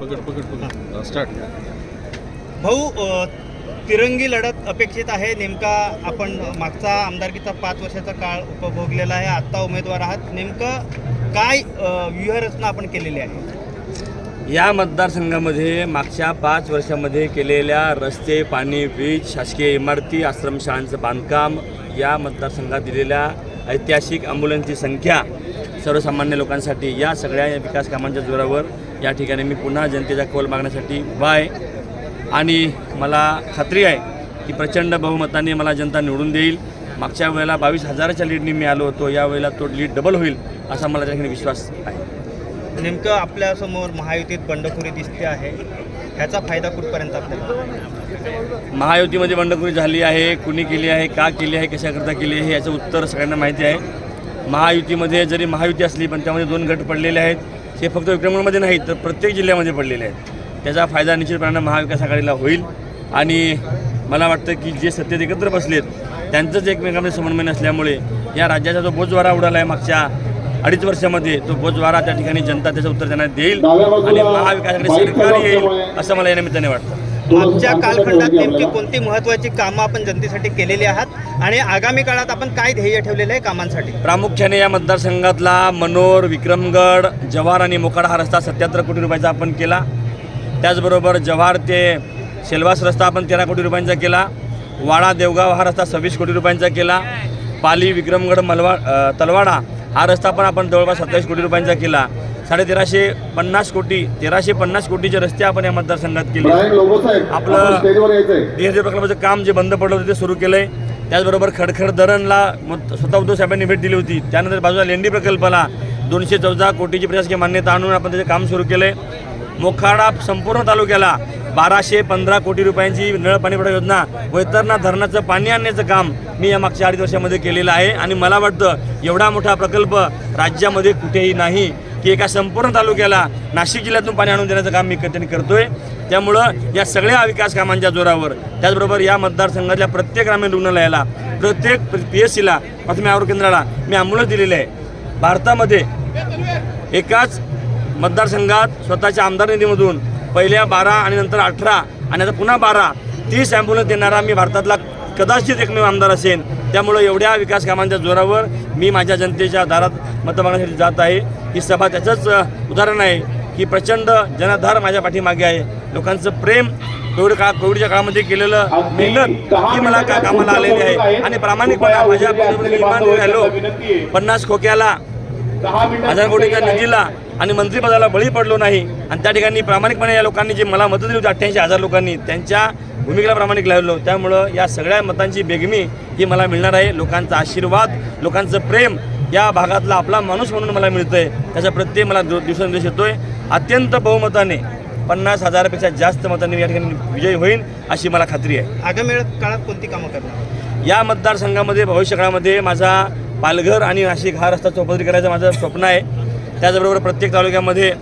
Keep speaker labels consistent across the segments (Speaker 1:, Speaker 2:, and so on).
Speaker 1: पकड पकड पकड. स्टार्ट
Speaker 2: भाऊ तिरंगी लढत अपेक्षित आहे. नेमका आपण मागचा आमदारकीचा पाच वर्षाचा काळ उपभोगलेला आहे. आत्ता उमेदवार आहात. नेमकं काय व्यूहरचना आपण केलेली आहे?
Speaker 3: या मतदारसंघामध्ये मागच्या पाच वर्षामध्ये केलेल्या रस्ते पाणी वीज शासकीय इमारती आश्रमशाळांचं बांधकाम या मतदारसंघात दिलेल्या ऐतिहासिक ॲम्ब्युलन्सची संख्या सर्वसामान्य लोकांसाठी या सगळ्या या विकास कामांच्या जोरावर या ठिकाणी मी पुन्हा जनतेचा कौल मागण्यासाठी उभा आहे. आणि मला खात्री आहे की प्रचंड बहुमताने मला जनता निवडून देईल. मागच्या वेळेला बावीस हजाराच्या लीडनी मी आलो होतो. या वेळेला तो लीड डबल होईल असा मला त्या ठिकाणी विश्वास आहे.
Speaker 2: नेमकं आपल्यासमोर महायुतीत बंडखोरी दिसते आहे. ह्याचा फायदा कुठपर्यंत आपल्याला?
Speaker 3: महायुतीमध्ये बंडखोरी झाली आहे. कुणी केली आहे? का केली आहे? कशाकरता केली आहे? याचं उत्तर सगळ्यांना माहिती आहे. महायुतीमध्ये जरी महायुती असली पण त्यामध्ये दोन गट पडलेले आहेत. हे फक्त विक्रमगडमध्ये नाहीत तर प्रत्येक जिल्ह्यामध्ये पडलेले आहेत. त्याचा फायदा निश्चितपणाने महाविकास आघाडीला होईल. आणि मला वाटतं की जे सत्तेत एकत्र बसलेत त्यांचंच एकमेकांमध्ये समन्वय नसल्यामुळे या राज्याचा जो बोजवारा उडाला आहे मागच्या अडीच वर्षामध्ये तो बोजवारा त्या ठिकाणी जनता त्याचं उत्तर त्यांना देईल. आणि महाविकास आघाडी सरकार येईल असं मला या निमित्ताने वाटतं.
Speaker 2: मागच्या कालखंडात नेमकी कोणती महत्त्वाची कामं आपण जनतेसाठी केलेली आहात? आणि आगामी काळात आपण काय ध्येय ठेवलेलं आहे कामांसाठी?
Speaker 3: प्रामुख्याने या मतदारसंघातला मनोर विक्रमगड जव्हार आणि मोकाडा हा रस्ता सत्याहत्तर कोटी रुपयाचा आपण केला. त्याचबरोबर जव्हार ते शेलवास रस्ता आपण तेरा कोटी रुपयांचा केला. वाडा देवगाव हा रस्ता सव्वीस कोटी रुपयांचा केला. पाली विक्रमगड मलवा तलवाडा हा रस्ता पण आपण जवळपास सत्तावीस कोटी रुपयांचा केला. साडेतेराशे पन्नास कोटी तेराशे पन्नास कोटीचे रस्ते आपण या मतदारसंघात केले. आपलं- डीएसडी प्रकल्पाचं काम जे बंद पडलं होतं ते सुरू केलं आहे त्याचबरोबर खडखड धरणला स्वतः उद्धव साहेबांनी भेट दिली होती. त्यानंतर बाजूला लेंडी प्रकल्पाला दोनशे चौदा कोटीची प्रशासकीय मान्यता आणून आपण त्याचे काम सुरू केलं आहे मोखाडा संपूर्ण तालुक्याला बाराशे पंधरा कोटी रुपयांची नळ पाणी पुरवठा योजना वैतरणा धरणाचं पाणी आणण्याचं काम मी या मागच्या अडीच वर्षामध्ये केलेलं आहे. आणि मला वाटतं एवढा मोठा प्रकल्प राज्यामध्ये कुठेही नाही. की एका संपूर्ण तालुक्याला नाशिक जिल्ह्यातून पाणी आणून देण्याचं काम मी त्यांनी करतोय. त्यामुळं या सगळ्या विकास कामांच्या जोरावर त्याचबरोबर या मतदारसंघातल्या प्रत्येक ग्रामीण रुग्णालयाला प्रत्येक पी एस सीला प्राथमिक आरोग्य केंद्राला मी अंबुलन्स दिलेले आहे. भारतामध्ये एकाच मतदारसंघात स्वतःच्या आमदार निधीमधून पहिल्या बारा आणि नंतर अठरा आणि आता पुन्हा बारा तीस ॲम्ब्युलन्स देणारा मी भारतातला कदाचित एकमेव आमदार असेल त्यामुळं एवढ्या विकास कामांच्या जोरावर मी माझ्या जनतेच्या दारात मतं मागण्यासाठी जात आहे. ही सभा त्याचंच उदाहरण आहे की प्रचंड जनाधार माझ्या पाठीमागे आहे. लोकांचं प्रेम कोविड काळ कोविडच्या काळामध्ये केलेलं मेहनत ही मला का कामाला आलेली आहे? आणि प्रामाणिकपणा माझ्या इमान राहिलो. पन्नास खोक्याला हजार कोटीच्या निधीला आणि मंत्रिपदाला बळी पडलो नाही. आणि त्या ठिकाणी प्रामाणिकपणे या लोकांनी जे मला मतं दिली होती अठ्ठ्याऐंशी हजार लोकांनी त्यांच्या भूमिकेला प्रामाणिक लावलो. त्यामुळं या सगळ्या मतांची बेगमी ही मला मिळणार आहे. लोकांचा आशीर्वाद लोकांचं प्रेम या भागातला आपला माणूस म्हणून मला मिळतंय. त्याचा प्रत्येक मला दिवसेंदिवस येतोय. अत्यंत बहुमताने पन्नास हजारापेक्षा जास्त मतांनी या ठिकाणी विजयी होईल अशी मला खात्री आहे.
Speaker 2: आगामी काळात कोणती कामं करणार?
Speaker 3: या मतदारसंघामध्ये भविष्यकाळामध्ये माझा पालघर आणि नाशिक हा रस्ता चौपदरी करायचं माझं स्वप्न आहे. त्याचबरोबर प्रत्येक तालुक्यामध्ये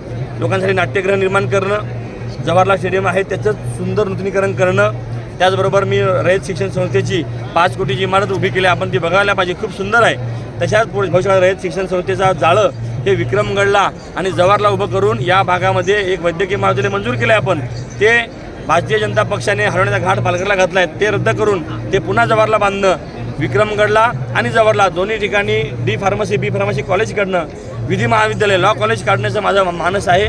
Speaker 3: लोकांसाठी नाट्यगृह निर्माण करणं जवाहरलाल स्टेडियम आहे त्याचं सुंदर नूतनीकरण करणं त्याचबरोबर मी रयत शिक्षण संस्थेची पाच कोटीची इमारत उभी केली आपण ती बघायला पाहिजे. खूप सुंदर आहे. तशाच पुढे भविष्यकाळात रयत शिक्षण संस्थेचा जाळं हे विक्रमगडला आणि जवाहरला उभं करून या भागामध्ये एक वैद्यकीय महाविद्यालय मंजूर केलं आहे आपण. ते भारतीय जनता पक्षाने हरवण्याचा घाट पालघरला घातला आहे ते रद्द करून ते पुन्हा जवाहरला बांधणं विक्रमगडला आणि जवाहरला दोन्ही ठिकाणी D pharmacy B pharmacy college काढणं विधी महाविद्यालय लॉ कॉलेज काढण्याचं माझा मानस आहे.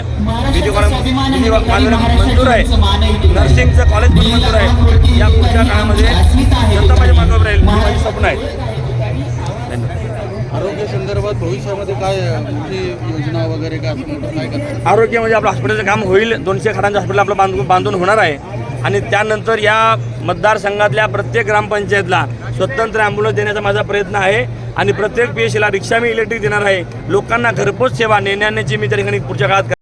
Speaker 3: विधी कॉलेज मंजूर आहे. नर्सिंगचं कॉलेज पण मंजूर आहे. या पुढच्या काळामध्ये जनता माझ्या मागं राहील. माझी स्वप्न आहे.
Speaker 1: आरोग्य संदर्भात भविष्यामध्ये काय योजना वगैरे काय काय करतात
Speaker 3: आरोग्य म्हणजे आपलं हॉस्पिटलचं काम होईल. दोनशे खाटांचं हॉस्पिटल आपलं बांधून बांधून होणार आहे. आणि त्यानंतर या मतदारसंघातल्या प्रत्येक ग्रामपंचायतला स्वतंत्र ॲम्ब्युलन्स देण्याचा माझा प्रयत्न आहे. आणि प्रत्येक पी एस सीला रिक्षा मी इलेक्ट्रिक देणार आहे. लोकांना घरपोच सेवा नेण्याची मी त्या ठिकाणी पुढच्या काळात